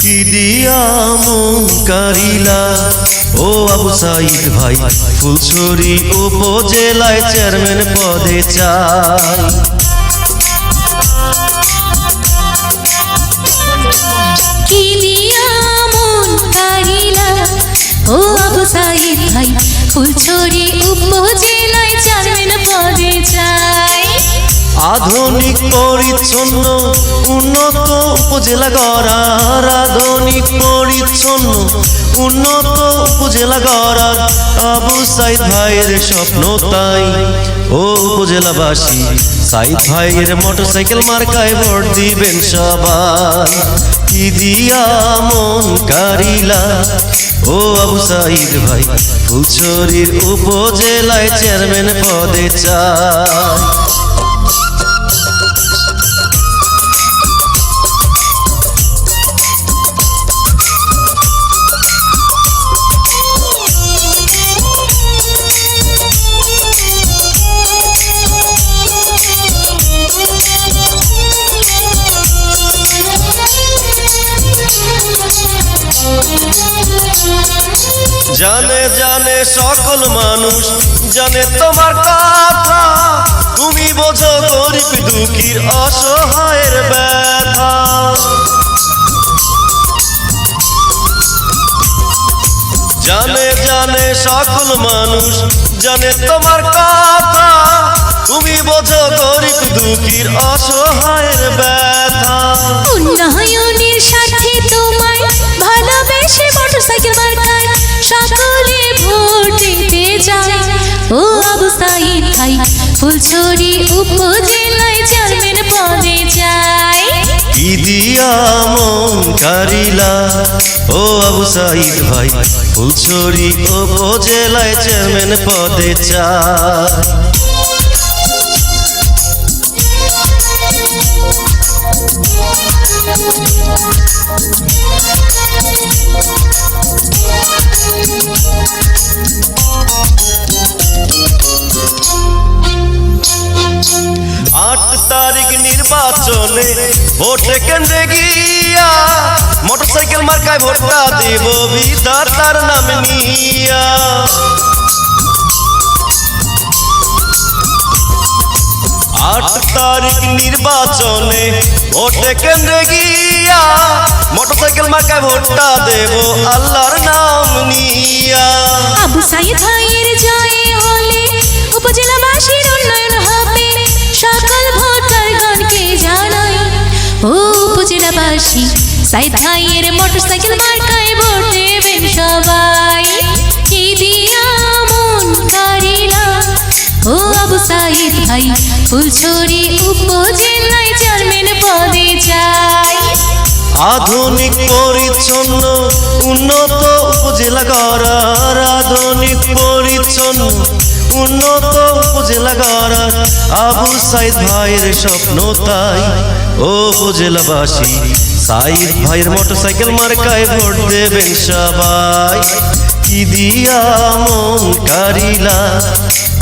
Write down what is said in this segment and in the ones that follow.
কি দিয়া মন কারিলা ও আবু সাইদ ভাই, ফুলছড়ি উপজেলায় চেয়ারম্যান পদে চাই। কি দিয়া মন ফুলছড়ি উপজেলায় চাই আধুনিক পরিচ্ছন্ন, উন্নত উপজেলা গড়ার আধুনিক পরিচ্ছন্ন, উন্নত উপজেলা গড়ার আবু সাইদ ভাইয়ের স্বপ্ন তাই। ও উপজেলাবাসী, সাইদ ভাইয়ের মোটরসাইকেল মার্কায় ভোট দিবেন সবাই। কি দিয়া মন কারিলা? ও আবু সাইদ ভাই, ফুলছড়ির উপজেলায় চেয়ারম্যান পদে চায় জানে জানে সকল মানুষ, জানে তোমার কথা। তুমি বোঝো গরিব দুঃখীর অসহায়ের ব্যথা। জানে জানে সকল মানুষ, জানে তোমার কথা। তুমি বোঝো গরিব দুঃখীর অসহায়ের ব্যথা। মোটরসাইকেল মার্কায় সকলে ভোট দিতে যায় ও আবু সাইদ ভাই, ফুলছড়ি উপজেলায় চেয়ারম্যান পদে যায় কি দিয়া মন কারিলা, ও আবু সাইদ ভাই, ফুলছড়ি উপজেলায় চেয়ারম্যান পদে চায় নির্বাচনে ভোটে কেন্দ্রে গিয়া মোটরসাইকেল মার্কায় ভোটটা দেব বিধার, তার নাম নিয়া। আট তারিখ নির্বাচনে ভোটে কেন্দ্রে গিয়া মোটরসাইকেল মার্কায় ভোটটা দেব, আল্লাহর নাম নিয়া। আবু সাইদ ভাইয়ের জয়ে হলে উপজেলাবাসীর উপজেলাবাসী সাইদ ভাইয়ের মোটরসাইকেল মার্কায় ভোট দেবেন সবাই। ও আবু সাইদ ভাই, ফুলছড়ি উপজেলায় চেয়ারম্যান পদে চাই। আধুনিক পরিচ্ছন্ন, উন্নত উপজেলা গড়ার আধুনিক পরিচ্ছন্ন, উন্নত উপজেলা গড়ার আবু সাইদ ভাইয়ের স্বপ্ন তাই। ও উপজেলাবাসী সাইদ ভাইয়ের মোটরসাইকেল মার্কায় ভোট দেবেন সবাই। কি দিয়া মন কারিলা?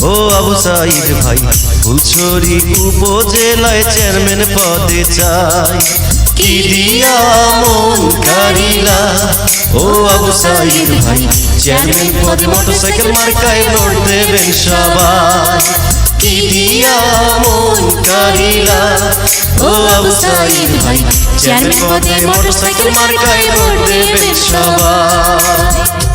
ও আবু সাইদ ভাই ফুলছড়ি উপজেলায় চেয়ারম্যান পদে চাই। কি দিয়া মন কারিলা? ও আবু সাইদ ভাই, চেয়ারম্যান পদে মোটরসাইকেল মার্কায় ভোট দেবেন সবাই। কি দিয়া মন কারিলা? ও অবস্থায় চেয়ারম্যান পদে মোটরসাইকেল মার্কায় ভোট দেবে সবাই